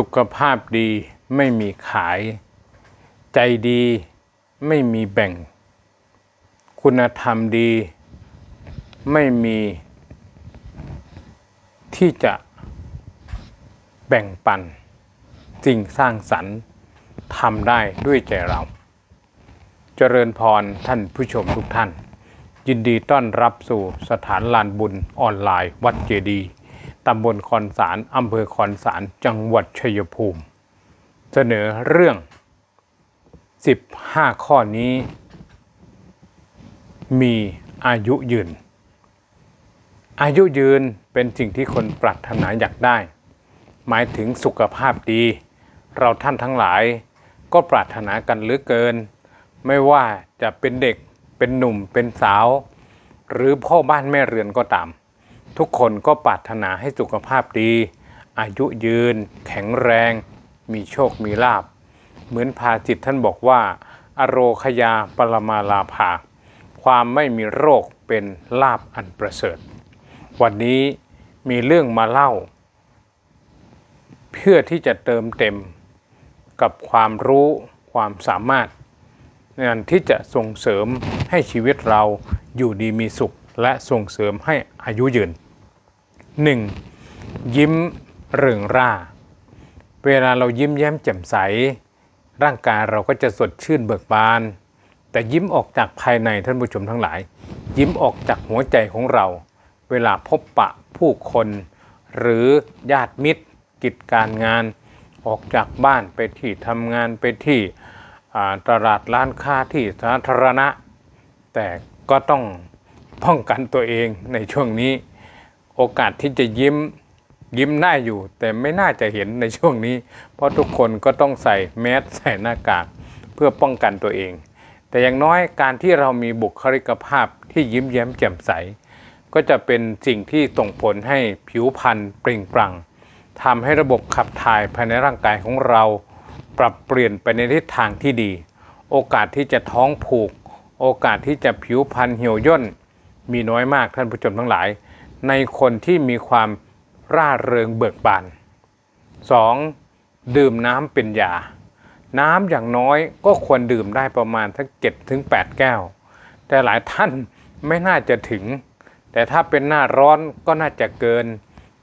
สุขภาพดีไม่มีขาย ใจดีไม่มีแบ่ง คุณธรรมดีไม่มีที่จะแบ่งปันสิ่งสร้างสรรค์ทำได้ด้วยใจเรา เจริญพรท่านผู้ชมทุกท่าน ยินดีต้อนรับสู่สถานลานบุญออนไลน์วัดเจดีย์ ตำบลคอนสารอำเภอคอนสารจังหวัดชัยภูมิ เสนอเรื่อง 15 ข้อนี้ มีอายุยืน อายุยืนเป็นสิ่งที่คนปรารถนาอยากได้ หมายถึงสุขภาพดี เราท่านทั้งหลายก็ปรารถนากันเหลือเกิน ไม่ว่าจะเป็นเด็กเป็นหนุ่มเป็นสาว หรือพ่อบ้านแม่เรือนก็ตาม ทุกคนก็ปรารถนาให้สุขภาพดี อายุยืน แข็งแรง มีโชคมีลาบ เหมือนภาจิตท่านบอกว่า อโรคยาปรมาลาภา ความไม่มีโรคเป็นลาบอันประเสริฐ วันนี้มีเรื่องมาเล่า เพื่อที่จะเติมเต็มกับความรู้ความสามารถในการที่จะส่งเสริมให้ชีวิตเราอยู่ดีมีสุข และส่งเสริมให้อายุยืน 1. ยิ้มเริงร่า เวลาเรายิ้มแย้มแจ่มใส ร่างกายเราก็จะสดชื่นเบิกบาน แต่ยิ้มออกจากภายในท่านผู้ชมทั้งหลาย ยิ้มออกจากหัวใจของเรา เวลาพบปะผู้คน หรือญาติมิตร กิจการงาน ออกจากบ้านไปที่ทำงานไปที่ตลาดร้านค้าที่สาธารณะ แต่ก็ต้องป้องกันตัวเองในช่วงนี้ โอกาสที่จะยิ้มยิ้มได้อยู่ แต่ไม่น่าจะเห็นในช่วงนี้ เพราะทุกคนก็ต้องใส่แมสใส่หน้ากาก เพื่อป้องกันตัวเอง แต่อย่างน้อยการที่เรามีบุคลิกภาพที่ยิ้มแย้มแจ่มใส ก็จะเป็นสิ่งที่ส่งผลให้ผิวพรรณเปล่งปลั่งทำให้ระบบขับถ่ายภายในร่างกายของเรา ปรับเปลี่ยนไปในทิศทางที่ดี โอกาสที่จะท้องผูก โอกาสที่จะผิวพรรณเหี่ยวย่นมีน้อยมากท่านผู้ชมทั้งหลาย ในคนที่มีความร่าเริงเบิกบาน 2. ดื่มน้ำเป็นยา น้ำอย่างน้อยก็ควรดื่มได้ประมาณสักเจ็ดถึงแปดแก้ว แต่หลายท่านไม่น่าจะถึง แต่ถ้าเป็นหน้าร้อนก็น่าจะเกิน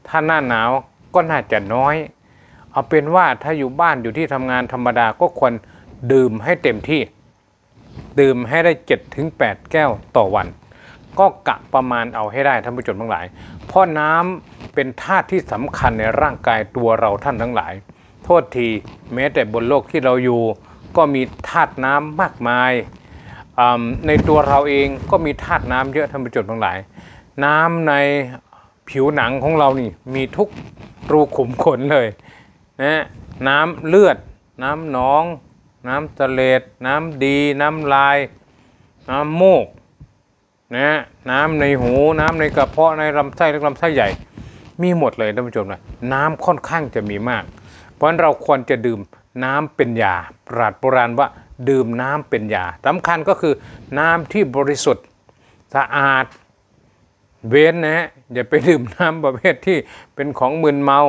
ถ้าหน้าหนาวก็น่าจะน้อย เอาเป็นว่าถ้าอยู่บ้านอยู่ที่ทำงานธรรมดาก็ควรดื่มให้เต็มที่ ดื่มให้ได้7ถึง8แก้วต่อวัน ก็กะประมาณเอาให้ได้ท่านผู้ชมทั้งหลาย เพราะน้ำเป็นธาตุที่สำคัญในร่างกายตัวเราท่านทั้งหลาย โทษทีแม้แต่บนโลกที่เราอยู่ ก็มีธาตุน้ำมากมายอ่าในตัวเราเองก็มีธาตุน้ำเยอะท่านผู้ชมทั้งหลาย น้ำในผิวหนังของเรานี่มีทุกรูขุมขนเลยนะน้ำเลือด น้ำหนอง น้ำเสลดน้ำดี น้ำลาย น้ำมูก นะน้ำในหูน้ำในกระเพาะในลำไส้และลำไส้ใหญ่ มีหมดเลยท่านผู้ชมนะน้ำค่อนข้างจะมีมาก เพราะฉะนั้นเราควรจะดื่มน้ำเป็นยาปราดโบราณว่าดื่มน้ำเป็นยาสำคัญก็คือน้ำที่บริสุทธิ์สะอาดเว้นนะฮะอย่าไปดื่มน้ำประเภทที่เป็นของมึนเมา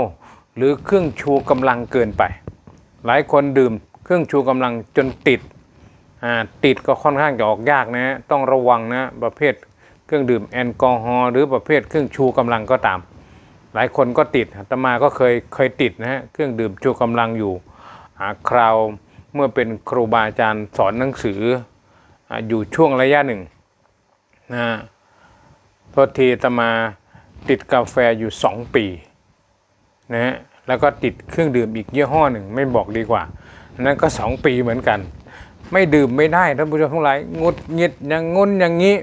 หรือเครื่องชูกำลังเกินไป หลายคนดื่มเครื่องชูกำลังจนติด ติดก็ค่อนข้างจะออกยากนะฮะต้องระวังนะ ประเภทเครื่องดื่มแอลกอฮอล์หรือประเภทเครื่องชูกำลังก็ตาม หลายคนก็ติดอาตมาก็เคยเคยติดนะฮะเครื่องดื่มชูกำลังอยู่คราวเมื่อเป็นครูบาอาจารย์สอนหนังสือออยู่ช่วงระยะหนึ่งนะฮะโทษทีตมาติดกาแฟอยู่ 2 ปีนะฮะแล้วก็ติดเครื่องดื่มอีกยี่ห้อหนึ่งไม่บอกดีกว่านนั้นก็ 2 ปีเหมือนกัน ไม่ดื่มไม่ได้ท่านผู้ชมทั้งหลายงดงิดอย่างงุ้นอย่างนี้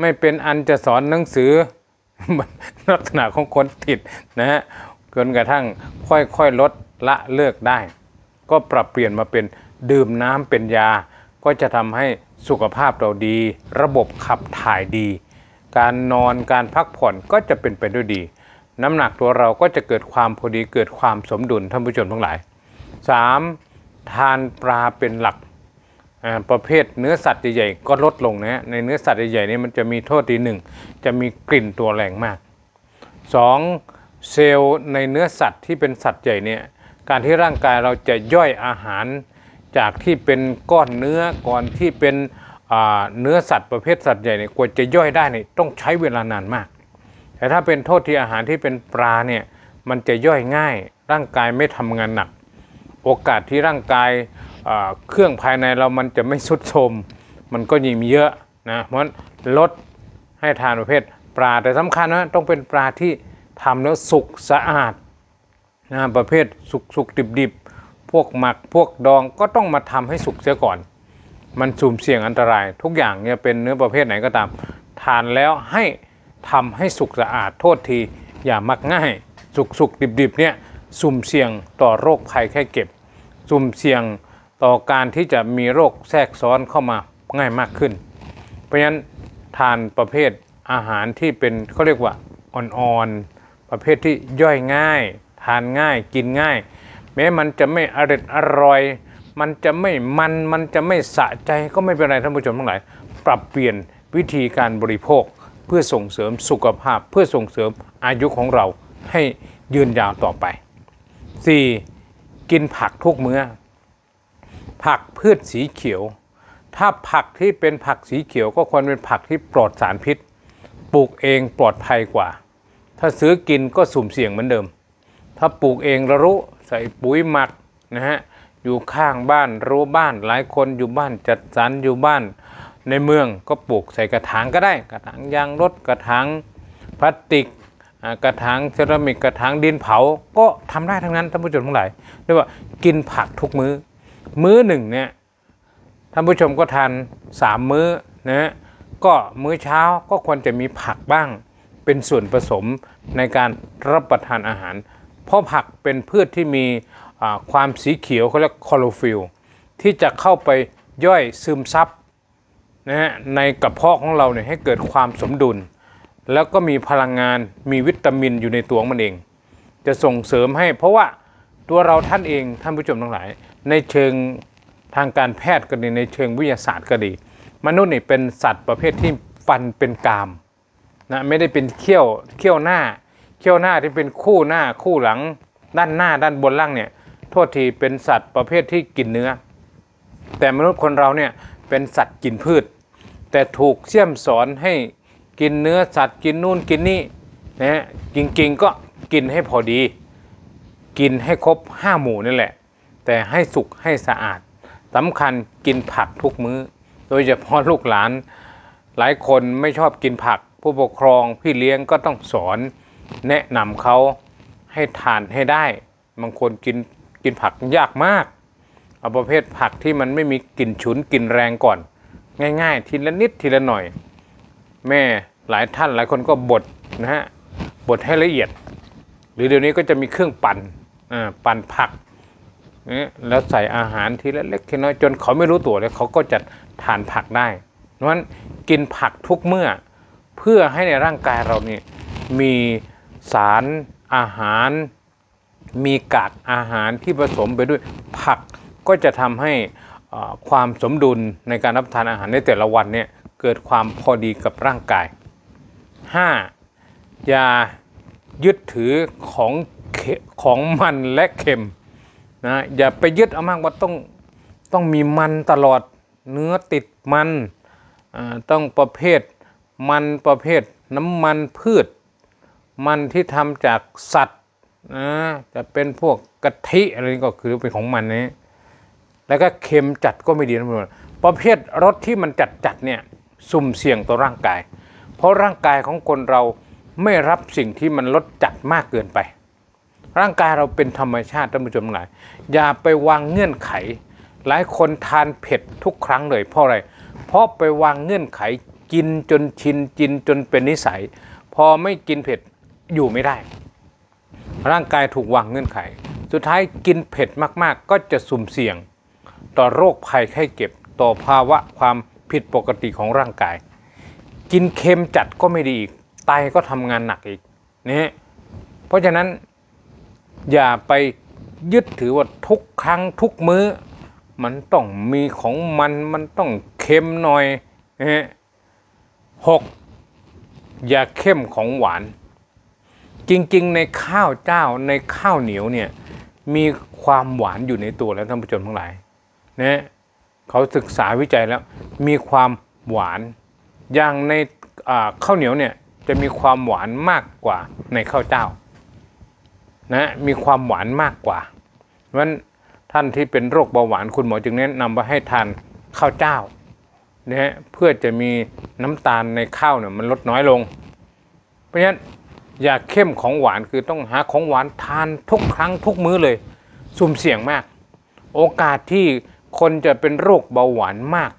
ไม่เป็นอันจะสอนหนังสือลักษณะของคนติดนะฮะจนกระทั่งค่อยๆลดละเลิกได้ ก็ปรับเปลี่ยนมาเป็นดื่มน้ำเป็นยา ก็จะทำให้สุขภาพเราดี ระบบขับถ่ายดี การนอนการพักผ่อนก็จะเป็นไปด้วยดี น้ำหนักตัวเราก็จะเกิดความพอดีเกิดความสมดุลท่านผู้ชมทั้งหลาย 3. ทานปลาเป็นหลัก ประเภทเนื้อสัตว์ใหญ่ๆก็ลดลงนะฮะในเนื้อสัตว์ใหญ่ๆนี่มันจะมีโทษทีหนึ่งจะมีกลิ่นตัวแรงมาก 2. เซลล์ในเนื้อสัตว์ที่เป็นสัตว์ใหญ่เนี่ยการที่ร่างกายเราจะย่อยอาหารจากที่เป็นก้อนเนื้อก่อนที่เป็นเนื้อสัตว์ประเภทสัตว์ใหญ่เนี่ยกว่าจะย่อยได้เนี่ยต้องใช้เวลานานมาก แต่ถ้าเป็นโทษที่อาหารที่เป็นปลาเนี่ยมันจะย่อยง่าย ร่างกายไม่ทำงานหนัก โอกาสที่ร่างกาย เครื่องภายในเรามันจะไม่สุดโทมมันก็ยิ่งมีเยอะนะเพราะฉะนั้นลดให้ทานประเภทปลาแต่สำคัญนะต้องเป็นปลาที่ทำแล้วสุกสะอาดนะประเภทสุกสุกดิบดิบพวกหมักพวกดองก็ต้องมาทำให้สุกเสียก่อน มันสุ่มเสี่ยงอันตราย ทุกอย่างเนี่ยเป็นเนื้อประเภทไหนก็ตาม ทานแล้วให้ทำให้สุกสะอาดโทษทีอย่ามักง่าย สุกสุกดิบดิบเนี่ยสุ่มเสี่ยงต่อโรคภัยแค่เก็บ สุ่มเสี่ยง ต่อการที่จะมีโรคแทรกซ้อนเข้ามาง่ายมากขึ้น เพราะฉะนั้นทานประเภทอาหารที่เป็นเขาเรียกว่าอ่อนๆประเภทที่ย่อยง่าย ทานง่ายกินง่าย แม้มันจะไม่อร่อยอร่อย มันจะไม่มันมันจะไม่สะใจก็ไม่เป็นไรท่านผู้ชมทั้งหลาย ปรับเปลี่ยนวิธีการบริโภคเพื่อส่งเสริมสุขภาพเพื่อส่งเสริมอายุของเราให้ยืนยาวต่อไป 4. กินผักทุกมื้อ ผักพืชสีเขียว ถ้าผักที่เป็นผักสีเขียวก็ควรเป็นผักที่ปลอดสารพิษ ปลูกเองปลอดภัยกว่า ถ้าซื้อกินก็สุ่มเสี่ยงเหมือนเดิม ถ้าปลูกเองรารู้ใส่ปุ๋ยหมักนะฮะอยู่ข้างบ้านรู้บ้านหลายคนอยู่บ้านจัดสรรอยู่บ้าน ในเมืองก็ปลูกใส่กระถางก็ได้ กระถางยางรถกระถางพลาสติกกระถางเซรามิกกระถางดินเผา ก็ทำได้ทั้งนั้นท่านผู้ชมทั้งหลายเรียกว่ากินผักทุกมื้อ มื้อหนึ่งเนี่ยท่านผู้ชมก็ทานสามมื้อนะฮะก็มื้อเช้าก็ควรจะมีผักบ้าง เป็นส่วนผสมในการรับประทานอาหาร เพราะผักเป็นพืชที่มีความสีเขียวเขาเรียกคลอโรฟิลที่จะเข้าไปย่อยซึมซับนะฮะในกระเพาะของเราเนี่ยให้เกิดความสมดุล แล้วก็มีพลังงานมีวิตามินอยู่ในตัวมันเอง จะส่งเสริมให้เพราะว่า ตัวเราท่านเองท่านผู้ชมทั้งหลาย ในเชิงทางการแพทย์ก็ดีในเชิงวิทยาศาสตร์ก็ดี มนุษย์นี่เป็นสัตว์ประเภทที่ฟันเป็นกามนะไม่ได้เป็นเขี้ยวเขี้ยวหน้า เขี้ยวหน้าที่เป็นคู่หน้าคู่หลังด้านหน้าด้านบนล่างเนี่ยโทษทีเป็นสัตว์ประเภทที่กินเนื้อ แต่มนุษย์คนเราเนี่ยเป็นสัตว์กินพืช แต่ถูกเสี่ยมสอนให้กินเนื้อสัตว์กินนู่นกินนี่นะฮะจริงๆก็กินให้พอดี กินให้ครบห้าหมู่นั่นแหละ แต่ให้สุกให้สะอาดสำคัญกินผักทุกมื้อ โดยเฉพาะลูกหลาน หลายคนไม่ชอบกินผัก ผู้ปกครองพี่เลี้ยงก็ต้องสอน แนะนำเขาให้ทานให้ได้บางคนกินกินผักยากมากเอาประเภทผักที่มันไม่มีกลิ่นฉุนกลิ่นแรงก่อน ง่าย ๆ ทีละนิดทีละหน่อย แม่หลายท่านหลายคนก็บดนะฮะบดให้ละเอียด หรือเดี๋ยวนี้ก็จะมีเครื่องปั่น ปั่นผักแล้วใส่อาหารทีละเล็กทีน้อยจนเขาไม่รู้ตัวเลยเขาก็จะทานผักได้เพราะฉะนั้นกินผักทุกเมื่อเพื่อให้ในร่างกายเรานี่มีสารอาหาร มีกากอาหารที่ผสมไปด้วยผักก็จะทำให้ความสมดุลในการรับประทานอาหารในแต่ละวันเนี่ยเกิดความพอดีกับร่างกาย 5. อย่ายึดถือของ ของมันและเค็มนะอย่าไปยึดเอามากว่าต้องต้องมีมันตลอดเนื้อติดมันต้องประเภทมันประเภทน้ำมันพืช มันที่ทำจากสัตว์นะจะเป็นพวกกะทิอะไรนี่ก็คือเป็นของมันนี้แล้วก็เค็มจัดก็ไม่ดีนะทุกคนประเภทรสที่มันจัดจัดเนี่ยสุ่มเสี่ยงต่อร่างกาย เพราะร่างกายของคนเราไม่รับสิ่งที่มันรสจัดมากเกินไป ร่างกายเราเป็นธรรมชาติท่านผู้ชมหลาย อย่าไปวางเงื่อนไข หลายคนทานเผ็ดทุกครั้งเลยเพราะอะไร เพราะไปวางเงื่อนไขกินจนชินกินจนเป็นนิสัย พอไม่กินเผ็ดอยู่ไม่ได้ ร่างกายถูกวางเงื่อนไข สุดท้ายกินเผ็ดมากๆ ก็จะสุ่มเสี่ยง ต่อโรคภัยไข้เจ็บต่อภาวะความผิดปกติของร่างกาย กินเค็มจัดก็ไม่ดีอีกไตก็ทำงานหนักอีกนี่เพราะฉะนั้น อย่าไปยึดถือว่าทุกครั้งทุกมื้อ มันต้องมีของมันมันต้องเค็มหน่อยฮะหกอย่าเข้มของหวาน จริงๆ ในข้าวเจ้าในข้าวเหนียวเนี่ยมีความหวานอยู่ในตัวแล้วท่านผู้ชมทั้งหลายนะเขาศึกษาวิจัยแล้ว มีความหวานอย่างในข้าวเหนียวเนี่ยจะมีความหวานมากกว่าในข้าวเจ้า นะมีความหวานมากกว่าเพราะฉะนั้นท่านที่เป็นโรคเบาหวานคุณหมอจึงแนะนำว่าให้ทานข้าวเจ้านะฮะเพื่อจะมีน้ำตาลในข้าวเนี่ยมันลดน้อยลง เพราะฉะนั้นอยากเข้มของหวานคือต้องหาของหวานทานทุกครั้งทุกมื้อเลย สุ่มเสี่ยงมาก โอกาสที่คนจะเป็นโรคเบาหวานมาก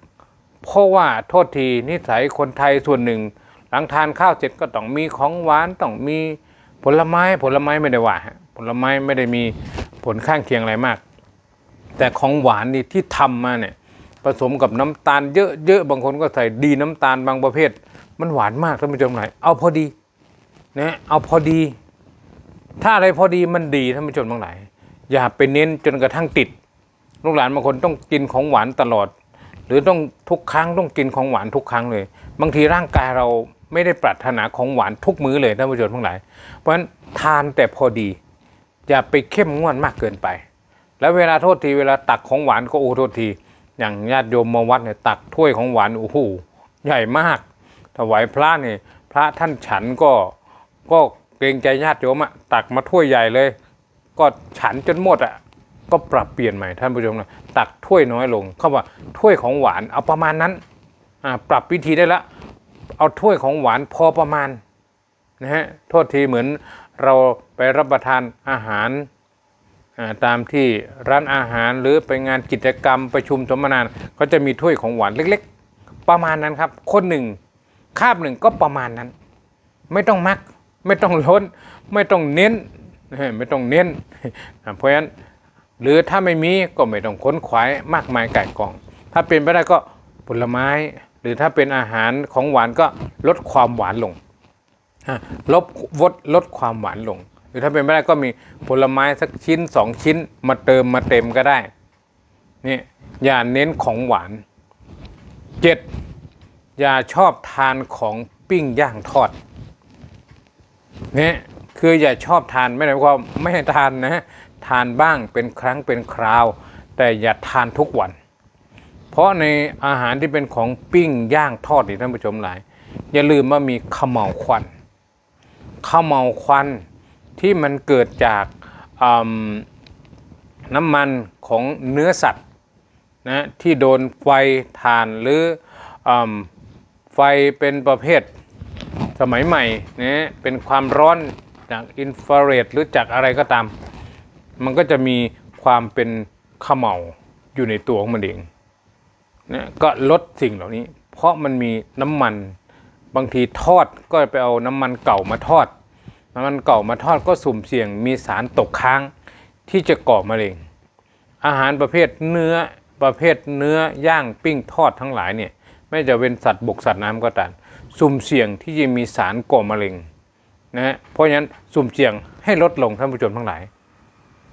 เพราะว่าโทษทีนิสัยคนไทยส่วนหนึ่ง หลังทานข้าวเสร็จก็ต้องมีของหวานต้องมี ผลไม้ผลไม้ไม่ได้ว่าฮะผลไม้ไม่ได้มีผลข้างเคียงอะไรมาก แต่ของหวานนี่ที่ทำมาเนี่ยผสมกับน้ำตาลเยอะๆบางคนก็ใส่ดีน้ำตาลบางประเภท มันหวานมากท่านผู้ชมหน่อยเอาพอดีนะเอาพอดี ถ้าอะไรพอดีมันดีท่านผู้ชมทั้งหลายอย่าไปเน้นจนกระทั่งติด ลูกหลานบางคนต้องกินของหวานตลอด หรือต้องทุกครั้งต้องกินของหวานทุกครั้งเลย บางทีร่างกายเรา ไม่ได้ปรารถนาของหวานทุกมื้อเลยท่านผู้ชมทั้งหลาย เพราะฉะนั้นทานแต่พอดี อย่าไปเข้มงวดมากเกินไป แล้วเวลาโทษทีเวลาตักของหวานก็โอ้โทษที อย่างญาติโยมมาวัดเนี่ยตักถ้วยของหวานโอ้โหใหญ่มากถวายพระเนี่ยพระท่านฉันก็ก็เกรงใจญาติโยมอะตักมาถ้วยใหญ่เลย ก็ฉันจนหมดอะก็ปรับเปลี่ยนใหม่ท่านผู้ชมนะตักถ้วยน้อยลงเขาว่าถ้วยของหวานเอาประมาณนั้นอ่าปรับวิธีได้ละ เอาถ้วยของหวานพอประมาณนะฮะโทษทีเหมือนเราไปรับประทานอาหารตามที่ร้านอาหารหรือไปงานกิจกรรมประชุมสมนาก็จะมีถ้วยของหวานเล็กๆ ประมาณนั้นครับ คนหนึ่งคาบหนึ่งก็ประมาณนั้น ไม่ต้องมัก ไม่ต้องล้น ไม่ต้องเน้นไม่ต้องเน้น เพราะฉะนั้นหรือถ้าไม่มีก็ไม่ต้องค้นขวายมากมายไก่ายกอง ถ้าเป็นไปได้ก็ผลไม้ รือถ้าเป็นอาหารของหวานก็ลดความหวานลงอะลบวดลดความหวานลง หรือถ้าเป็นไปได้ก็มีผลไม้สักชิ้นสองชิ้นมาเติมมาเต็มก็ได้นี่อย่าเน้นของหวานเจ็ดอย่าชอบทานของปิ้งย่างทอดเนี่ยคืออย่าชอบทานไม่ได้หมายความไม่ให้ทานนะทานบ้างเป็นครั้งเป็นคราว แต่อย่าทานทุกวัน เพราะในอาหารที่เป็นของปิ้งย่างทอดนี่ท่านผู้ชมหลาย อย่าลืมว่ามีขมเหลาควันขมเหลาควันที่มันเกิดจากน้ำมันของเนื้อสัตว์นะที่โดนไฟทานหรืออไฟเป็นประเภทสมัยใหม่นะเป็นความร้อนจากอินฟราเรดหรือจากอะไรก็ตาม มันก็จะมีความเป็นขมเหลาอยู่ในตัวของมันเอง นะก็ลดสิ่งเหล่านี้ เพราะมันมีน้ำมันบางทีทอดก็ไปเอาน้ำมันเก่ามาทอด น้ำมันเก่ามาทอดก็สุ่มเสี่ยงมีสารตกค้างที่จะก่อมะเร็ง อาหารประเภทเนื้อประเภทเนื้อย่างปิ้งทอดทั้งหลายเนี่ยไม่จะเป็นสัตว์บกสัตว์น้ำก็ตามสุ่มเสี่ยงที่จะมีสารก่อมะเร็งนะฮะเพราะฉะนั้นสุ่มเสี่ยงให้ลดลงท่านผู้ชมทั้งหลาย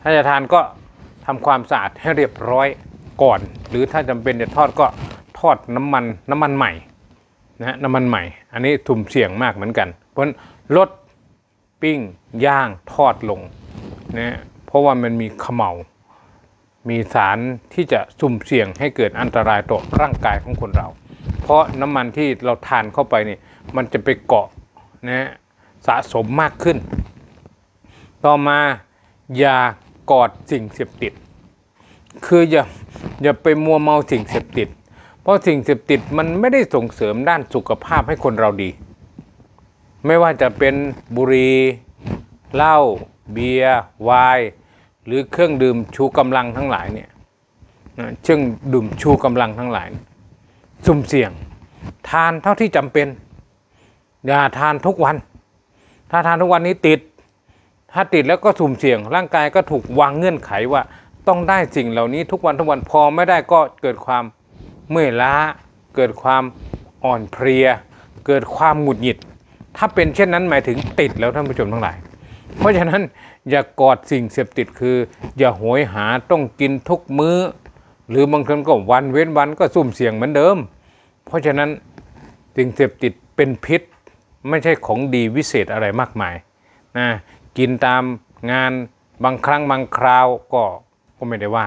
ถ้าจะทานก็ทำความสะอาดให้เรียบร้อย ก่อน หรือถ้าจำเป็นจะทอดก็ทอดน้ำมันน้ำมันใหม่นะฮะน้ำมันใหม่ อันนี้สุ่มเสี่ยงมากเหมือนกัน เพราะลดปิ้งย่างทอดลงนะเพราะว่ามันมีขมเหลามีสารที่จะสุ่มเสี่ยงให้เกิดอันตรายต่อร่างกายของคนเรา เพราะน้ำมันที่เราทานเข้าไปนี่มันจะไปเกาะนะฮะสะสมมากขึ้น ต่อมาอย่ากอดสิ่งเสพติด คืออย่าอย่าไปมัวเมาสิ่งเสพติด เพราะสิ่งเสพติดมันไม่ได้ส่งเสริมด้านสุขภาพให้คนเราดี ไม่ว่าจะเป็นบุหรี่เหล้าเบียร์ไวน์หรือเครื่องดื่มชูกำลังทั้งหลายเนี่ยนะเครื่องดื่มชูกำลังทั้งหลาย สุ่มเสี่ยง ทานเท่าที่จำเป็น อย่าทานทุกวัน ถ้าทานทุกวันนี้ติด ถ้าติดแล้วก็สุ่มเสี่ยง ร่างกายก็ถูกวางเงื่อนไขว่า ต้องได้สิ่งเหล่านี้ทุกวันทุกวันพอไม่ได้ก็เกิดความเมื่อยล้า เกิดความอ่อนเพลีย เกิดความหงุดหงิด ถ้าเป็นเช่นนั้นหมายถึงติดแล้วท่านผู้ชมทั้งหลาย เพราะฉะนั้นอย่ากอดสิ่งเสพติดคือ อย่าโหยหาต้องกินทุกมื้อ หรือบางคนก็วันเว้นวันก็สุ่มเสี่ยงเหมือนเดิม เพราะฉะนั้นสิ่งเสพติดเป็นพิษไม่ใช่ของดีวิเศษอะไรมากมายนะกินตามงานบางครั้งบางคราวก็ ก็ไม่ได้ว่า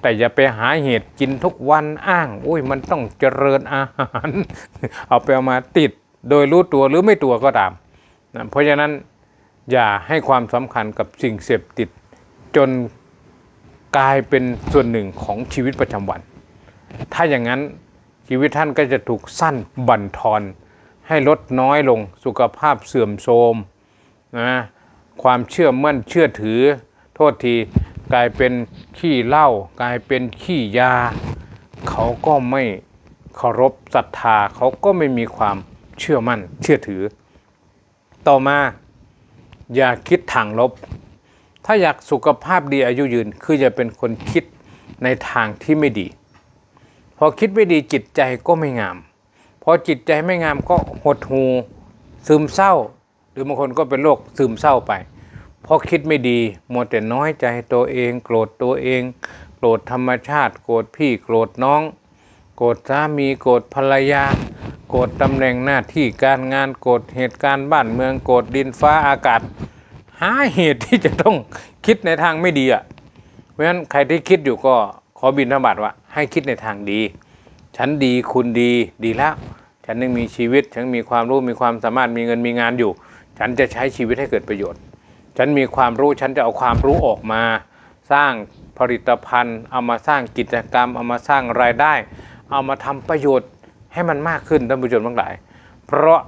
แต่อย่าไปหาเหตุกินทุกวันอ้างอุ้ยมันต้องเจริญอาหาร เอาไปเอามาติดโดยรู้ตัวหรือไม่ตัวก็ตามนะเพราะฉะนั้นอย่าให้ความสำคัญกับสิ่งเสพติด จนกลายเป็นส่วนหนึ่งของชีวิตประจำวัน ถ้าอย่างนั้นชีวิตท่านก็จะถูกสั้นบั่นทอน ให้ลดน้อยลงสุขภาพเสื่อมโทรมนะความเชื่อมั่นเชื่อถือโทษที กลายเป็นขี้เหล้ากลายเป็นขี้ยา เขาก็ไม่เคารพศรัทธาเขาก็ไม่มีความเชื่อมั่นเชื่อถือ ต่อมาอย่าคิดทางลบ ถ้าอยากสุขภาพดีอายุยืน คือจะเป็นคนคิดในทางที่ไม่ดี พอคิดไม่ดีจิตใจก็ไม่งาม พอจิตใจไม่งามก็หดหูซึมเศร้า หรือบางคนก็เป็นโรคซึมเศร้าไป เพราะคิดไม่ดีมัวแต่น้อยใจตัวเอง โกรธตัวเอง โกรธธรรมชาติ โกรธพี่โกรธน้อง โกรธสามีโกรธภรรยา โกรธตำแหน่งหน้าที่การงานโกรธเหตุการณ์บ้านเมืองโกรธดินฟ้าอากาศ หาเหตุที่จะต้องคิดในทางไม่ดีอะเพราะฉะนั้นใครที่คิดอยู่ก็ขอบินธบัตว่า ให้คิดในทางดี ฉันดีคุณดีดีแล้วฉันยังมีชีวิตฉันมีความรู้มีความสามารถมีเงินมีงานอยู่ ฉันจะใช้ชีวิตให้เกิดประโยชน์ ฉันมีความรู้ฉันจะเอาความรู้ออกมา สร้างผลิตภัณฑ์ เอามาสร้างกิจกรรม เอามาสร้างรายได้ เอามาทำประโยชน์ให้มันมากขึ้นท่านผู้ชมทั้งหลาย เพราะ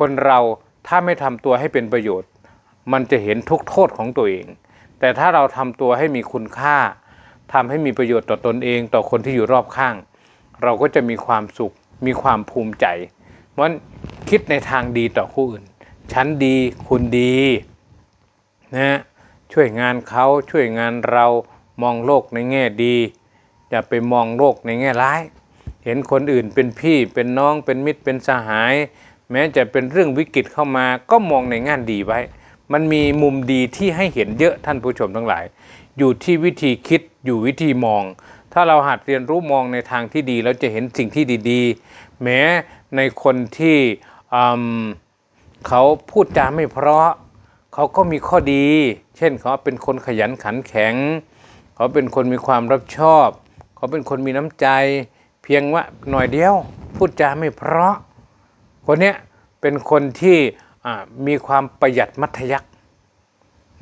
คนเราถ้าไม่ทำตัวให้เป็นประโยชน์ มันจะเห็นทุกโทษของตัวเอง แต่ถ้าเราทำตัวให้มีคุณค่าทำให้มีประโยชน์ต่อตนเอง ต่อคนที่อยู่รอบข้าง เราก็จะมีความสุข มีความภูมิใจเพราะฉะนั้นคิดในทางดีต่อผู้อื่น ฉันดีคุณดี นะช่วยงานเขาช่วยงานเรามองโลกในแง่ดี อย่าไปมองโลกในแง่ร้าย เห็นคนอื่นเป็นพี่เป็นน้องเป็นมิตรเป็นสหาย แม้จะเป็นเรื่องวิกฤตเข้ามาก็มองในงานดีไว้ มันมีมุมดีที่ให้เห็นเยอะท่านผู้ชมทั้งหลาย อยู่ที่วิธีคิดอยู่วิธีมอง ถ้าเราหัดเรียนรู้มองในทางที่ดีเราจะเห็นสิ่งที่ดีๆ แม้ในคนที่เขาพูดจาไม่เพราะ เขาก็มีข้อดี เช่นเขาเป็นคนขยันขันแข็ง เขาเป็นคนมีความรับชอบ เขาเป็นคนมีน้ำใจ เพียงว่าหน่อยเดียว พูดจาไม่เพราะ คนเนี้ยเป็นคนที่มีความประหยัดมัธยัก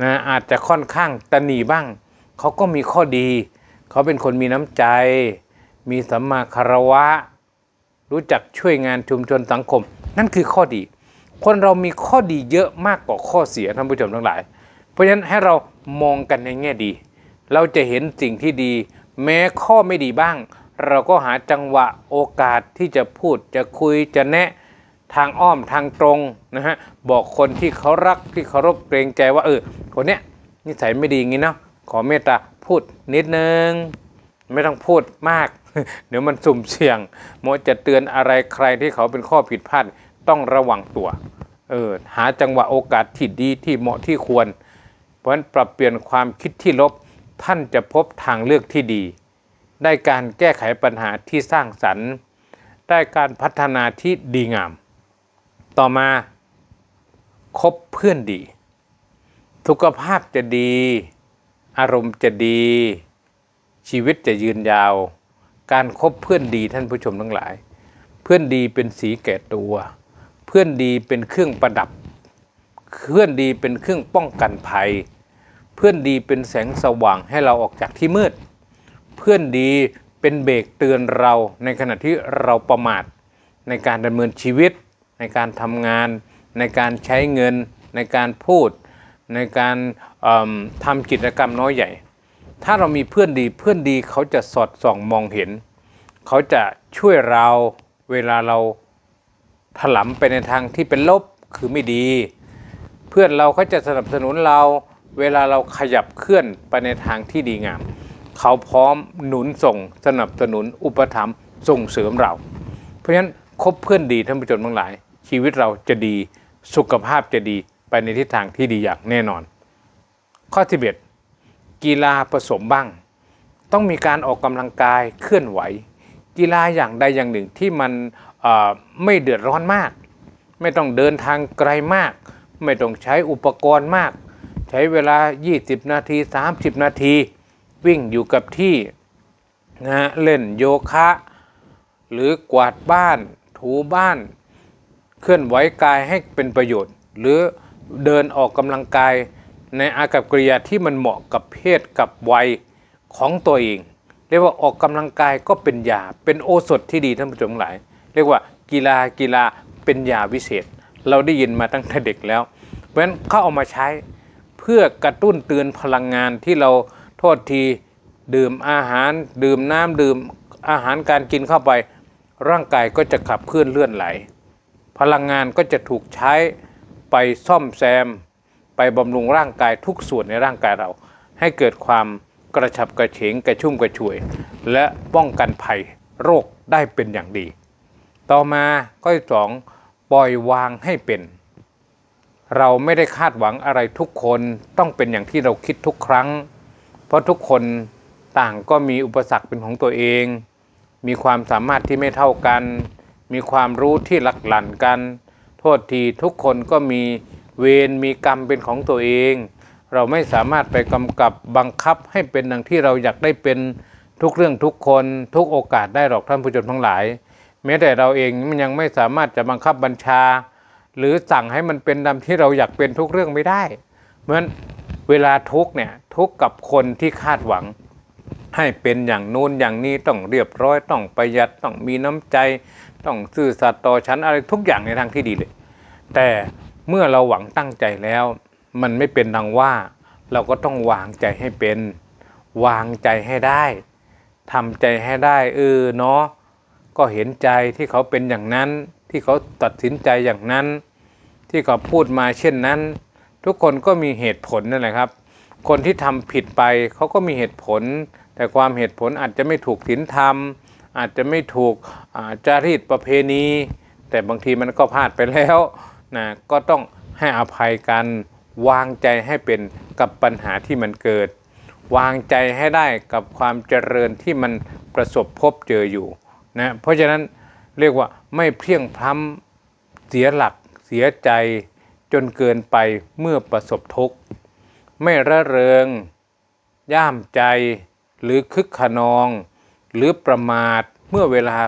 นะอาจจะค่อนข้างตะหนีบ้าง เขาก็มีข้อดี เขาเป็นคนมีน้ำใจ มีสัมมาคารวะ รู้จักช่วยงานชุมชนสังคม นั่นคือข้อดี คนเรามีข้อดีเยอะมากกว่าข้อเสียท่านผู้ชมทั้งหลาย เพราะฉะนั้นให้เรามองกันในแง่ดี เราจะเห็นสิ่งที่ดี แม้ข้อไม่ดีบ้าง เราก็หาจังหวะโอกาสที่จะพูดจะคุยจะแนะทางอ้อมทางตรงนะฮะบอกคนที่เขารักที่เคารพเกรงใจว่าเออคนเนี้ยนิสัยไม่ดีอย่างนี้เนาะขอเมตตาพูดนิดนึง ไม่ต้องพูดมาก เดี๋ยวมันสุ่มเสี่ยงโมจะเตือนอะไรใครที่เขาเป็นข้อผิดพลาด ต้องระวังตัวเออหาจังหวะโอกาสที่ดีที่เหมาะที่ควร เพราะฉะนั้นปรับเปลี่ยนความคิดที่ลบท่านจะพบทางเลือกที่ดี ได้การแก้ไขปัญหาที่สร้างสรรค์ ได้การพัฒนาที่ดีงาม ต่อมาคบเพื่อนดี สุขภาพจะดี อารมณ์จะดี ชีวิตจะยืนยาว การคบเพื่อนดีท่านผู้ชมทั้งหลาย เพื่อนดีเป็นสีแก่ตัว เพื่อนดีเป็นเครื่องประดับ เพื่อนดีเป็นเครื่องป้องกันภัย เพื่อนดีเป็นแสงสว่างให้เราออกจากที่มืด เพื่อนดีเป็นเบรกเตือนเราในขณะที่เราประมาทในการดำเนินชีวิต ในการทำงาน ในการใช้เงิน ในการพูด ในการทำกิจกรรมน้อยใหญ่ ถ้าเรามีเพื่อนดีเพื่อนดีเขาจะสอดส่องมองเห็น เขาจะช่วยเราเวลาเรา ถลำไปในทางที่เป็นลบคือไม่ดี เพื่อนเราก็จะสนับสนุนเราเวลาเราขยับเคลื่อนไปในทางที่ดีงาม เขาพร้อมหนุนส่งสนับสนุนอุปถัมภ์ส่งเสริมเรา เพราะฉะนั้นคบเพื่อนดีท่านผู้ชมทั้งหลาย ชีวิตเราจะดีสุขภาพจะดีไปในทิศทางที่ดีอย่างแน่นอน ข้อที่เบ็ดกีฬาผสมบ้าง ต้องมีการออกกำลังกายเคลื่อนไหว กีฬาอย่างใดอย่างหนึ่งที่มัน ไม่เดือดร้อนมาก ไม่ต้องเดินทางไกลมาก ไม่ต้องใช้อุปกรณ์มาก ใช้เวลา 20 นาที 30 นาที วิ่งอยู่กับที่นะเล่นโยคะ หรือกวาดบ้าน ถูบ้าน เคลื่อนไหวกายให้เป็นประโยชน์ หรือเดินออกกำลังกายในอากับกิริยาที่มันเหมาะกับเพศกับวัยของตัวเอง เรียกว่าออกกำลังกายก็เป็นยาเป็นโอสถที่ดีท่านผู้ชมหลาย รียกว่ากีฬากีฬาเป็นยาวิเศษ เราได้ยินมาตั้งแต่เด็กแล้ว เพราะฉะนั้นเขาเอามาใช้เพื่อกระตุ้นเตือนพลังงานที่เราโทษทีดื่มอาหาร ดื่มน้ำดื่มอาหารการกินเข้าไป ร่างกายก็จะขับเคลื่อนเลื่อนไหล พลังงานก็จะถูกใช้ไปซ่อมแซม ไปบำรุงร่างกายทุกส่วนในร่างกายเรา ให้เกิดความกระฉับกระเฉงกระชุ่มกระชวย และป้องกันภัยโรคได้เป็นอย่างดี ต่อมาข้อที่สองปล่อยวางให้เป็น เราไม่ได้คาดหวังอะไรทุกคนต้องเป็นอย่างที่เราคิดทุกครั้ง เพราะทุกคนต่างก็มีอุปสรรคเป็นของตัวเอง มีความสามารถที่ไม่เท่ากัน มีความรู้ที่หลักหลั่นกัน โทษทีทุกคนก็มีเวรมีกรรมเป็นของตัวเอง เราไม่สามารถไปกำกับบังคับให้เป็นดังที่เราอยากได้เป็นทุกเรื่องทุกคนทุกโอกาสได้หรอกท่านผู้ชมทั้งหลาย แม้แต่เราเองมันยังไม่สามารถจะบังคับบัญชา หรือสั่งให้มันเป็นดังที่เราอยากเป็นทุกเรื่องไม่ได้เหมือนเวลาทุกเนี่ยทุกกับคนที่คาดหวัง ให้เป็นอย่างนู้นอย่างนี้ต้องเรียบร้อยต้องประหยัดต้องมีน้ำใจ ต้องซื่อสัตย์ต่อฉันอะไรทุกอย่างในทางที่ดีเลย แต่เมื่อเราหวังตั้งใจแล้ว มันไม่เป็นดังว่า เราก็ต้องวางใจให้เป็น วางใจให้ได้ทำใจให้ได้เออเนาะ ก็เห็นใจที่เขาเป็นอย่างนั้น ที่เขาตัดสินใจอย่างนั้น ที่เขาพูดมาเช่นนั้น ทุกคนก็มีเหตุผลนั่นแหละครับ คนที่ทำผิดไปเขาก็มีเหตุผล แต่ความเหตุผลอาจจะไม่ถูกศีลธรรม อาจจะไม่ถูกจารีตประเพณี แต่บางทีมันก็พลาดไปแล้วนะก็ต้องให้อภัยกันวางใจให้เป็นกับปัญหาที่มันเกิด วางใจให้ได้กับความเจริญที่มันประสบพบเจออยู่ นะเพราะฉะนั้นเรียกว่าไม่เพียงพล้ำเสียหลักเสียใจจนเกินไปเมื่อประสบทุกข์ ไม่ระเริง ย่ามใจ หรือคึกขนอง หรือประมาทเมื่อเวลา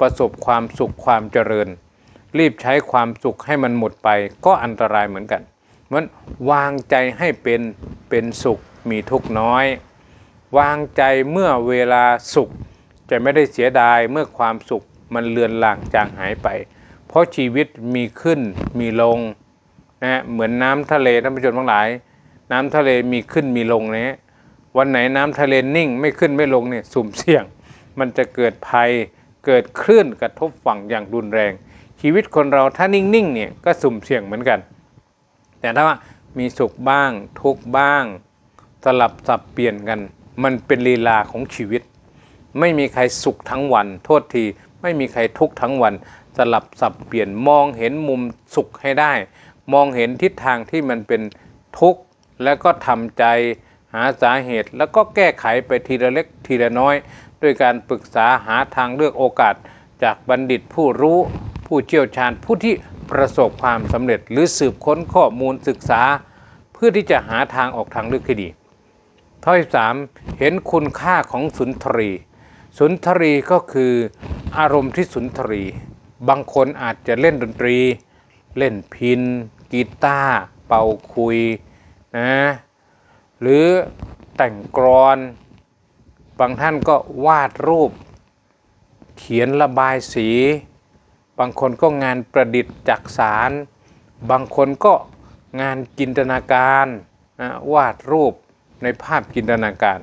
ประสบความสุขความเจริญ รีบใช้ความสุขให้มันหมดไปก็อันตรายเหมือนกันมือนวางใจให้เป็นเป็นสุขมีทุกข์น้อย วางใจเมื่อเวลาสุข จะไม่ได้เสียดายเมื่อความสุขมันเลือนลางจางหายไป เพราะชีวิตมีขึ้นมีลงนะเหมือนน้ำทะเลท่านผู้ชมทั้งหลาย น้ำทะเลมีขึ้นมีลงนะวันไหนน้ำทะเลนิ่งไม่ขึ้นไม่ลงเนี่ยสุ่มเสี่ยง มันจะเกิดภัยเกิดคลื่นกระทบฝั่งอย่างรุนแรง ชีวิตคนเราถ้านิ่งๆเนี่ยก็สุ่มเสี่ยงเหมือนกัน แต่ถ้าว่ามีสุขบ้างทุกบ้าง สลับสับเปลี่ยนกัน มันเป็นลีลาของชีวิต ไม่มีใครสุขทั้งวัน โทษที ไม่มีใครทุกข์ทั้งวัน สลับสับเปลี่ยนมองเห็นมุมสุขให้ได้ มองเห็นทิศทางที่มันเป็นทุกข์แล้วก็ทำใจหาสาเหตุ แล้วก็แก้ไขไปทีละเล็กทีละน้อย ด้วยการปรึกษาหาทางเลือกโอกาส จากบัณฑิตผู้รู้ ผู้เชี่ยวชาญผู้ที่ประสบความสำเร็จ หรือสืบค้นข้อมูลศึกษา เพื่อที่จะหาทางออกทางเลือกที่ดีข้อที่สามเห็นคุณค่าของสุนทรี สุนทรีก็คืออารมณ์ที่สุนทรี บางคนอาจจะเล่นดนตรี เล่นพินกีตาร์เป่าคุยนะหรือแต่งกรอน บางท่านก็วาดรูป เขียนระบายสี บางคนก็งานประดิษฐ์จักสาร บางคนก็งานจินตนาการนะวาดรูปในภาพจินตนาการ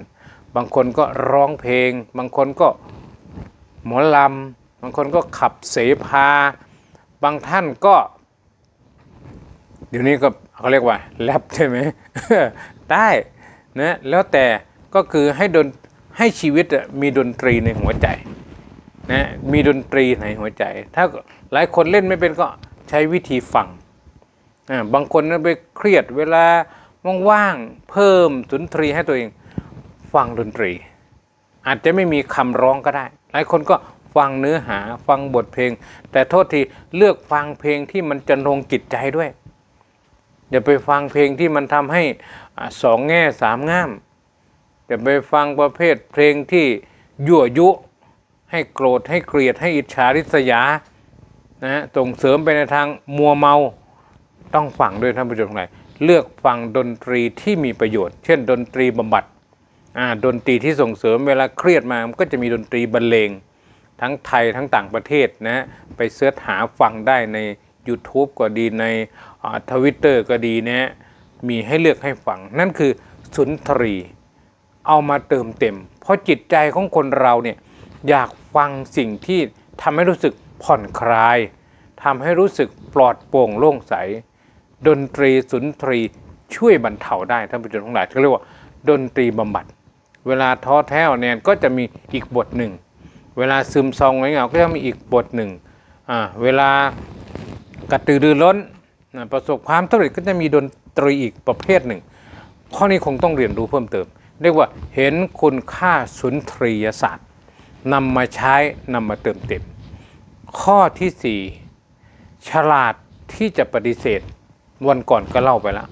บางคนก็ร้องเพลง บางคนก็หมอลำ บางคนก็ขับเสพา บางท่านก็ เดี๋ยวนี้ก็เขาเรียกว่าแรปใช่ไหมได้นะแล้วแต่ก็คือให้ดนให้ชีวิตมีดนตรีในหัวใจนะมีดนตรีในหัวใจ ถ้าหลายคนเล่นไม่เป็นก็ใช้วิธีฟังบางคนนั้นไปเครียดเวลาว่างๆเพิ่มสุนทรีให้ตัวเอง ฟังดนตรี อาจจะไม่มีคำร้องก็ได้ หลายคนก็ฟังเนื้อหาฟังบทเพลง แต่โทษทีเลือกฟังเพลงที่มันจะลงจิตใจด้วยอย่าไปฟังเพลงที่มันทำให้สองแง่สามง่ามจะไปฟังประเภทเพลงที่ยั่วยุ ให้โกรธให้เกลียดให้อิจฉาริษยานะส่งเสริมไปในทางมัวเมาต้องฟังด้วยท่านผู้ชมหลายเลือกฟังดนตรีที่มีประโยชน์ เช่น ดนตรีบำบัด ดนตรีที่ส่งเสริมเวลาเครียดมามันก็จะมีดนตรีบรรเลง ทั้งไทยทั้งต่างประเทศนะไปเสิร์ชหาฟังได้ใน YouTube ก็ดีในทวิตเตอร์ก็ดีนะฮะมีให้เลือกให้ฟัง นั่นคือสุนทรี เอามาเติมเต็ม เพราะจิตใจของคนเราเนี่ยอยากฟังสิ่งที่ทำให้รู้สึกผ่อนคลายทำให้รู้สึกปลอดโปร่งโล่งใส ดนตรีสุนทรีช่วยบรรเทาได้ท่านผู้ชมทั้งหลายเขาเรียกว่า ดนตรีบำบัด เวลาท้อแท้เนี่ยก็จะมีอีกบทหนึ่ง เวลาซึมซองเงี้ยก็จะมีอีกบทหนึ่งอ่าเวลากระตือรือร้นประสบความสำเร็จก็จะมีดนตรีอีกประเภทหนึ่ง ข้อนี้คงต้องเรียนรู้เพิ่มเติม เรียกว่าเห็นคุณค่าสุนทรียศาสตร์นำมาใช้นำมาเติมเต็ม ข้อที่ 4 ฉลาดที่จะปฏิเสธวันก่อนก็เล่าไปแล้ว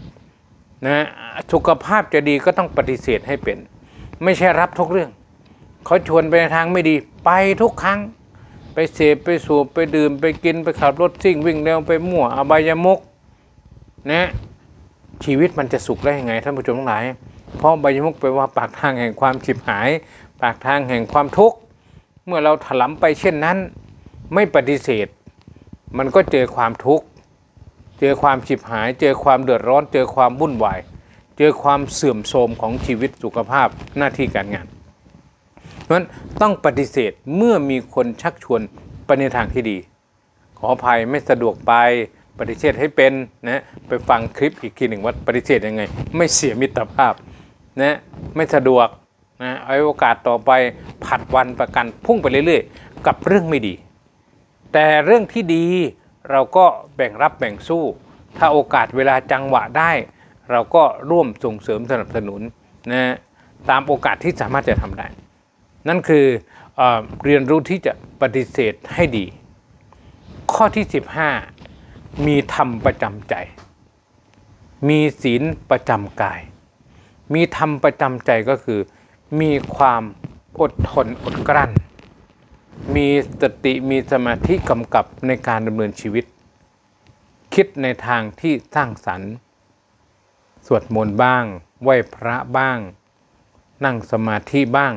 นะสุขภาพจะดีก็ต้องปฏิเสธให้เป็น ไม่ใช่รับทุกเรื่องเขาชวนไปในทางไม่ดี ไปทุกครั้ง ไปเสพไปสูบไปดื่มไปกินไปขับรถซิ่งวิ่งเร็วไปมั่วอบายมุกนะชีวิตมันจะสุขได้ยังไงท่านผู้ชมทั้งหลาย เพราะอบายมุกไปว่าปากทางแห่งความฉิบหาย ปากทางแห่งความทุกข์เมื่อเราถลำไปเช่นนั้น ไม่ปฏิเสธ มันก็เจอความทุกข์เจอความฉิบหาย เจอความเดือดร้อน เจอความวุ่นวาย เจอความเสื่อมโทรมของชีวิตสุขภาพหน้าที่การงานเพราะฉะนั้นต้องปฏิเสธเมื่อมีคนชักชวนไปในทางที่ดี ขออภัยไม่สะดวกไปปฏิเสธให้เป็นนะไปฟังคลิปอีกทีหนึ่งว่าปฏิเสธยังไง ไม่เสียมิตรภาพนะไม่สะดวกนะเอาโอกาสต่อไปผัดวันประกันพุ่งไปเรื่อยๆ กับเรื่องไม่ดี แต่เรื่องที่ดีเราก็แบ่งรับแบ่งสู้ ถ้าโอกาสเวลาจังหวะได้ เราก็ร่วมส่งเสริมสนับสนุนนะตามโอกาสที่สามารถจะทำได้ นั่นคือเอเรียนรู้ที่จะปฏิเสธให้ดี ข้อที่ 15 มีธรรมประจำใจ มีศีลประจำกาย มีธรรมประจำใจก็คือ มีความอดทนอดกลั้น มีสติมีสมาธิกำกับในการดำเนินชีวิต คิดในทางที่สร้างสรรค์ สวดมนต์บ้าง ไหว้พระบ้าง นั่งสมาธิบ้าง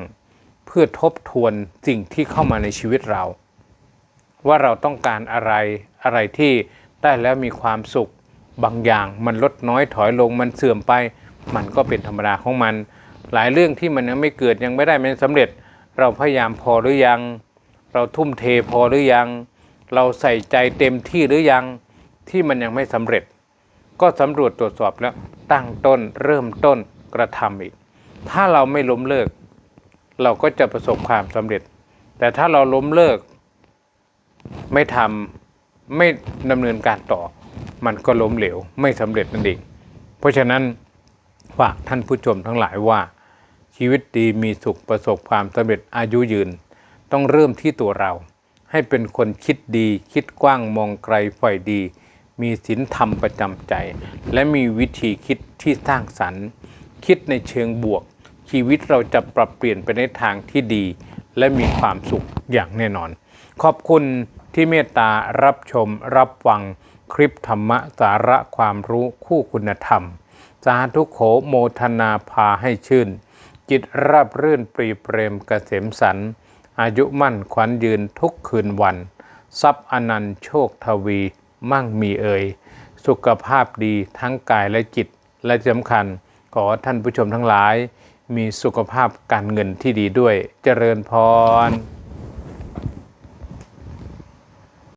เพื่อทบทวนสิ่งที่เข้ามาในชีวิตเรา ว่าเราต้องการอะไรอะไรที่ได้แล้วมีความสุข บางอย่างมันลดน้อยถอยลงมันเสื่อมไป มันก็เป็นธรรมดาของมัน หลายเรื่องที่มันยังไม่เกิดยังไม่ได้มันสำเร็จ เราพยายามพอหรือยัง เราทุ่มเทพอหรือยัง เราใส่ใจเต็มที่หรือยังที่มันยังไม่สำเร็จ ก็สำรวจตรวจสอบแล้วตั้งต้นเริ่มต้นกระทำอีก ถ้าเราไม่ล้มเลิก เราก็จะประสบความสำเร็จ แต่ถ้าเราล้มเลิก ไม่ทำไม่ดำเนินการต่อ มันก็ล้มเหลวไม่สำเร็จนั่นเองเพราะฉะนั้นฝากท่านผู้ชมทั้งหลายว่า ชีวิตดีมีสุขประสบความสำเร็จอายุยืน ต้องเริ่มที่ตัวเรา ให้เป็นคนคิดดี คิดกว้างมองไกลฝ่ายดี มีศีลธรรมประจำใจ และมีวิธีคิดที่สร้างสรรค์ คิดในเชิงบวก ชีวิตเราจะปรับเปลี่ยนไปในทางที่ดี และมีความสุขอย่างแน่นอน ขอบคุณที่เมตตารับชมรับฟังคลิปธรรมะสาระความรู้คู่คุณธรรม สาธุโขโมทนาพาให้ชื่น จิตราบรื่นปรีเปรมเกษมสัน อายุมั่นขวัญยืนทุกคืนวัน ทรัพย์อนันต์โชคทวี มั่งมีเอ่ยสุขภาพดีทั้งกายและจิตและสำคัญ ขอท่านผู้ชมทั้งหลาย มีสุขภาพการเงินที่ดีด้วยเจริญพร